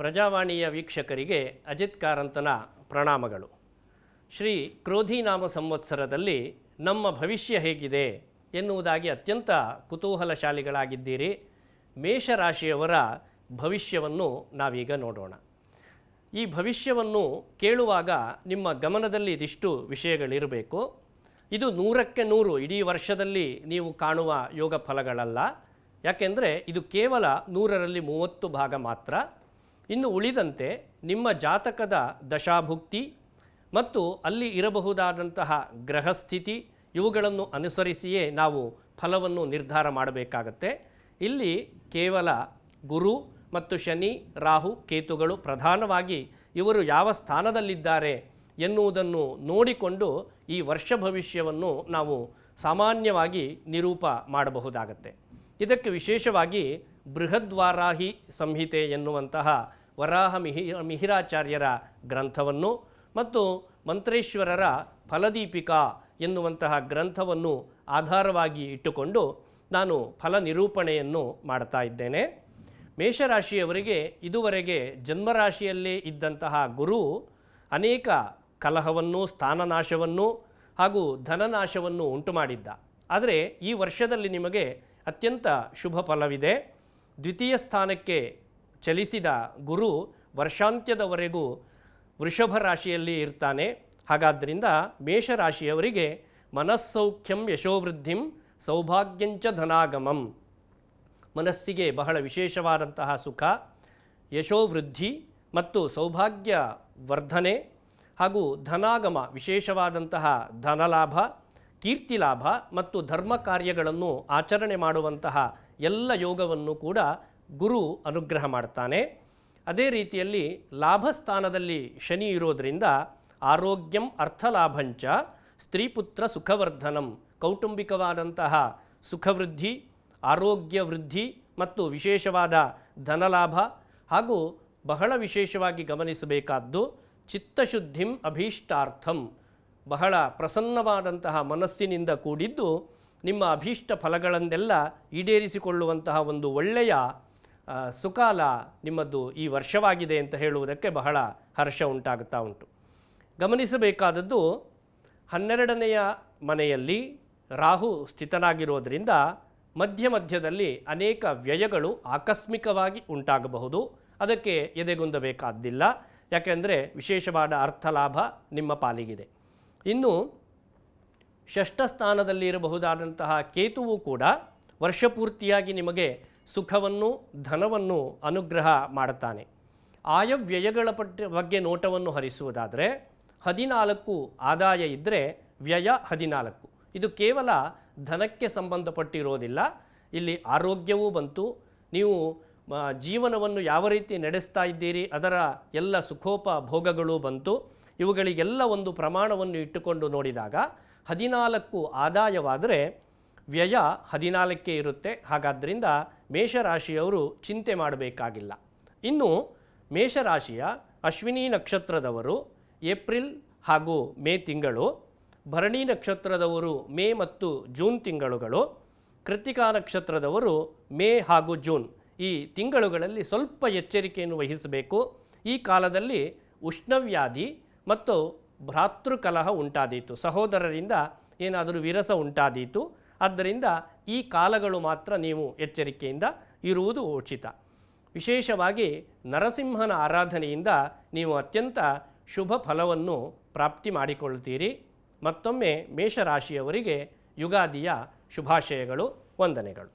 ಪ್ರಜಾವಾಣಿಯ ವೀಕ್ಷಕರಿಗೆ ಅಜಿತ್ ಕಾರಂತನ ಪ್ರಣಾಮಗಳು. ಶ್ರೀ ಕ್ರೋಧಿನಾಮ ಸಂವತ್ಸರದಲ್ಲಿ ನಮ್ಮ ಭವಿಷ್ಯ ಹೇಗಿದೆ ಎನ್ನುವುದಾಗಿ ಅತ್ಯಂತ ಕುತೂಹಲಶಾಲಿಗಳಾಗಿದ್ದೀರಿ. ಮೇಷರಾಶಿಯವರ ಭವಿಷ್ಯವನ್ನು ನಾವೀಗ ನೋಡೋಣ. ಈ ಭವಿಷ್ಯವನ್ನು ಕೇಳುವಾಗ ನಿಮ್ಮ ಗಮನದಲ್ಲಿ ಇದಿಷ್ಟು ವಿಷಯಗಳಿರಬೇಕು. ಇದು ನೂರಕ್ಕೆ ನೂರು ಇಡೀ ವರ್ಷದಲ್ಲಿ ನೀವು ಕಾಣುವ ಯೋಗ ಫಲಗಳಲ್ಲ ಯಾಕೆಂದರೆ ಇದು ಕೇವಲ ನೂರರಲ್ಲಿ ಮೂವತ್ತು ಭಾಗ ಮಾತ್ರ. ಇನ್ನು ಉಳಿದಂತೆ ನಿಮ್ಮ ಜಾತಕದ ದಶಾಭುಕ್ತಿ ಮತ್ತು ಅಲ್ಲಿ ಇರಬಹುದಾದಂತಹ ಗ್ರಹಸ್ಥಿತಿ ಇವುಗಳನ್ನು ಅನುಸರಿಸಿಯೇ ನಾವು ಫಲವನ್ನು ನಿರ್ಧಾರ ಮಾಡಬೇಕಾಗತ್ತೆ. ಇಲ್ಲಿ ಕೇವಲ ಗುರು ಮತ್ತು ಶನಿ, ರಾಹು, ಕೇತುಗಳು ಪ್ರಧಾನವಾಗಿ ಇವರು ಯಾವ ಸ್ಥಾನದಲ್ಲಿದ್ದಾರೆ ಎನ್ನುವುದನ್ನು ನೋಡಿಕೊಂಡು ಈ ವರ್ಷ ಭವಿಷ್ಯವನ್ನು ನಾವು ಸಾಮಾನ್ಯವಾಗಿ ನಿರೂಪ ಮಾಡಬಹುದಾಗತ್ತೆ. ಇದಕ್ಕೆ ವಿಶೇಷವಾಗಿ ಬೃಹದ್ವಾರಾಹಿ ಸಂಹಿತೆ ಎನ್ನುವಂತಹ ವರಾಹ ಮಿಹಿ, ಮಿಹಿರಾಚಾರ್ಯರ ಗ್ರಂಥವನ್ನು ಮತ್ತು ಮಂತ್ರೇಶ್ವರರ ಫಲದೀಪಿಕಾ ಎನ್ನುವಂತಹ ಗ್ರಂಥವನ್ನು ಆಧಾರವಾಗಿ ಇಟ್ಟುಕೊಂಡು ನಾನು ಫಲ ನಿರೂಪಣೆಯನ್ನು ಮಾಡ್ತಾ ಇದ್ದೇನೆ. ಮೇಷರಾಶಿಯವರಿಗೆ ಇದುವರೆಗೆ ಜನ್ಮರಾಶಿಯಲ್ಲೇ ಇದ್ದಂತಹ ಗುರು ಅನೇಕ ಕಲಹವನ್ನು, ಸ್ಥಾನನಾಶವನ್ನು ಹಾಗೂ ಧನನಾಶವನ್ನು ಉಂಟು ಮಾಡಿದ್ದ ಆದರೆ ಈ ವರ್ಷದಲ್ಲಿ ನಿಮಗೆ ಅತ್ಯಂತ ಶುಭ ಫಲವಿದೆ. ದ್ವಿತೀಯ ಸ್ಥಾನಕ್ಕೆ ಚಲಿಸಿದ ಗುರು ವರ್ಷಾಂತ್ಯದವರೆಗೂ ವೃಷಭ ರಾಶಿಯಲ್ಲಿ ಇರ್ತಾನೆ. ಹಾಗಾದ್ದರಿಂದ ಮೇಷರಾಶಿಯವರಿಗೆ ಮನಸ್ಸೌಖ್ಯಂ ಯಶೋವೃದ್ಧಿಂ ಸೌಭಾಗ್ಯಂಚ ಧನಾಗಮಂ. ಮನಸ್ಸಿಗೆ ಬಹಳ ವಿಶೇಷವಾದಂತಹ ಸುಖ, ಯಶೋವೃದ್ಧಿ ಮತ್ತು ಸೌಭಾಗ್ಯ ವರ್ಧನೆ ಹಾಗೂ ಧನಾಗಮ ವಿಶೇಷವಾದಂತಹ ಧನಲಾಭ ಕೀರ್ತಿ ಲಾಭ ಮತ್ತು ಧರ್ಮ ಕಾರ್ಯಗಳನ್ನು ಆಚರಣೆ ಮಾಡುವಂತಹ ಎಲ್ಲ ಯೋಗವನ್ನು ಕೂಡ ಗುರು ಅನುಗ್ರಹ ಮಾಡ್ತಾನೆ. ಅದೇ ರೀತಿಯಲ್ಲಿ ಲಾಭಸ್ಥಾನದಲ್ಲಿ ಶನಿ ಇರೋದರಿಂದ ಆರೋಗ್ಯಂ ಅರ್ಥಲಾಭಂಚ ಸ್ತ್ರೀಪುತ್ರ ಸುಖವರ್ಧನಂ, ಕೌಟುಂಬಿಕವಾದಂತಹ ಸುಖವೃದ್ಧಿ, ಆರೋಗ್ಯ ವೃದ್ಧಿ ಮತ್ತು ವಿಶೇಷವಾದ ಧನಲಾಭ ಹಾಗೂ ಬಹಳ ವಿಶೇಷವಾಗಿ ಗಮನಿಸಬೇಕಾದ್ದು ಚಿತ್ತಶುದ್ಧಿಂ ಅಭೀಷ್ಟಾರ್ಥಂ. ಬಹಳ ಪ್ರಸನ್ನವಾದಂತಹ ಮನಸ್ಸಿನಿಂದ ಕೂಡಿದ್ದು ನಿಮ್ಮ ಅಭೀಷ್ಟ ಫಲಗಳನ್ನೆಲ್ಲ ಈಡೇರಿಸಿಕೊಳ್ಳುವಂತಹ ಒಂದು ಒಳ್ಳೆಯ ಸುಕಾಲ ನಿಮ್ಮದು ಈ ವರ್ಷವಾಗಿದೆ ಅಂತ ಹೇಳುವುದಕ್ಕೆ ಬಹಳ ಹರ್ಷ ಉಂಟಾಗುತ್ತಾ ಉಂಟು. ಗಮನಿಸಬೇಕಾದದ್ದು ಹನ್ನೆರಡನೆಯ ಮನೆಯಲ್ಲಿ ರಾಹು ಸ್ಥಿತನಾಗಿರೋದರಿಂದ ಮಧ್ಯ ಮಧ್ಯದಲ್ಲಿ ಅನೇಕ ವ್ಯಯಗಳು ಆಕಸ್ಮಿಕವಾಗಿ ಉಂಟಾಗಬಹುದು. ಅದಕ್ಕೆ ಎದೆಗುಂದಬೇಕಾದ್ದಿಲ್ಲ. ಯಾಕೆಂದರೆ ವಿಶೇಷವಾದ ಅರ್ಥಲಾಭ ನಿಮ್ಮ ಪಾಲಿಗಿದೆ. ಇನ್ನು ಷಷ್ಠ ಸ್ಥಾನದಲ್ಲಿ ಇರಬಹುದಾದಂತಹ ಕೇತುವು ಕೂಡ ವರ್ಷಪೂರ್ತಿಯಾಗಿ ನಿಮಗೆ ಸುಖವನ್ನು, ಧನವನ್ನು ಅನುಗ್ರಹ ಮಾಡುತ್ತಾನೆ. ಆಯವ್ಯಯಗಳ ಪಟ್ಟ ಬಗ್ಗೆ ನೋಟವನ್ನು ಹರಿಸುವುದಾದರೆ, ಹದಿನಾಲ್ಕು ಆದಾಯ ಇದ್ದರೆ ವ್ಯಯ ಹದಿನಾಲ್ಕು. ಇದು ಕೇವಲ ಧನಕ್ಕೆ ಸಂಬಂಧಪಟ್ಟಿರೋದಿಲ್ಲ. ಇಲ್ಲಿ ಆರೋಗ್ಯವೂ ಬಂತು. ನೀವು ಜೀವನವನ್ನು ಯಾವ ರೀತಿ ನಡೆಸ್ತಾ ಇದ್ದೀರಿ, ಅದರ ಎಲ್ಲ ಸುಖೋಪ ಭೋಗಗಳು ಬಂತು. ಇವುಗಳಿಗೆಲ್ಲ ಒಂದು ಪ್ರಮಾಣವನ್ನು ಇಟ್ಟುಕೊಂಡು ನೋಡಿದಾಗ, ಹದಿನಾಲ್ಕು ಆದಾಯವಾದರೆ ವ್ಯಯ ಹದಿನಾಲ್ಕೇ ಇರುತ್ತೆ. ಹಾಗಾದ್ದರಿಂದ ಮೇಷರಾಶಿಯವರು ಚಿಂತೆ ಮಾಡಬೇಕಾಗಿಲ್ಲ. ಇನ್ನು ಮೇಷರಾಶಿಯ ಅಶ್ವಿನಿ ನಕ್ಷತ್ರದವರು ಏಪ್ರಿಲ್ ಹಾಗೂ ಮೇ ತಿಂಗಳು, ಭರಣಿ ನಕ್ಷತ್ರದವರು ಮೇ ಮತ್ತು ಜೂನ್ ತಿಂಗಳುಗಳು ಕೃತಿಕಾ ನಕ್ಷತ್ರದವರು ಮೇ ಹಾಗೂ ಜೂನ್ ಈ ತಿಂಗಳುಗಳಲ್ಲಿ ಸ್ವಲ್ಪ ಎಚ್ಚರಿಕೆಯನ್ನು ವಹಿಸಬೇಕು. ಈ ಕಾಲದಲ್ಲಿ ಉಷ್ಣವ್ಯಾಧಿ ಮತ್ತು ಭ್ರಾತೃಕಲಹ ಉಂಟಾದೀತು. ಸಹೋದರರಿಂದ ಏನಾದರೂ ವಿರಸ ಉಂಟಾದೀತು. ಆದ್ದರಿಂದ ಈ ಕಾಲಗಳು ಮಾತ್ರ ನೀವು ಎಚ್ಚರಿಕೆಯಿಂದ ಇರುವುದು ಉಚಿತ. ವಿಶೇಷವಾಗಿ ನರಸಿಂಹನ ಆರಾಧನೆಯಿಂದ ನೀವು ಅತ್ಯಂತ ಶುಭ ಫಲವನ್ನು ಪ್ರಾಪ್ತಿ ಮಾಡಿಕೊಳ್ಳುತ್ತೀರಿ. ಮತ್ತೊಮ್ಮೆ ಮೇಷರಾಶಿಯವರಿಗೆ ಯುಗಾದಿಯ ಶುಭಾಶಯಗಳು, ವಂದನೆಗಳು.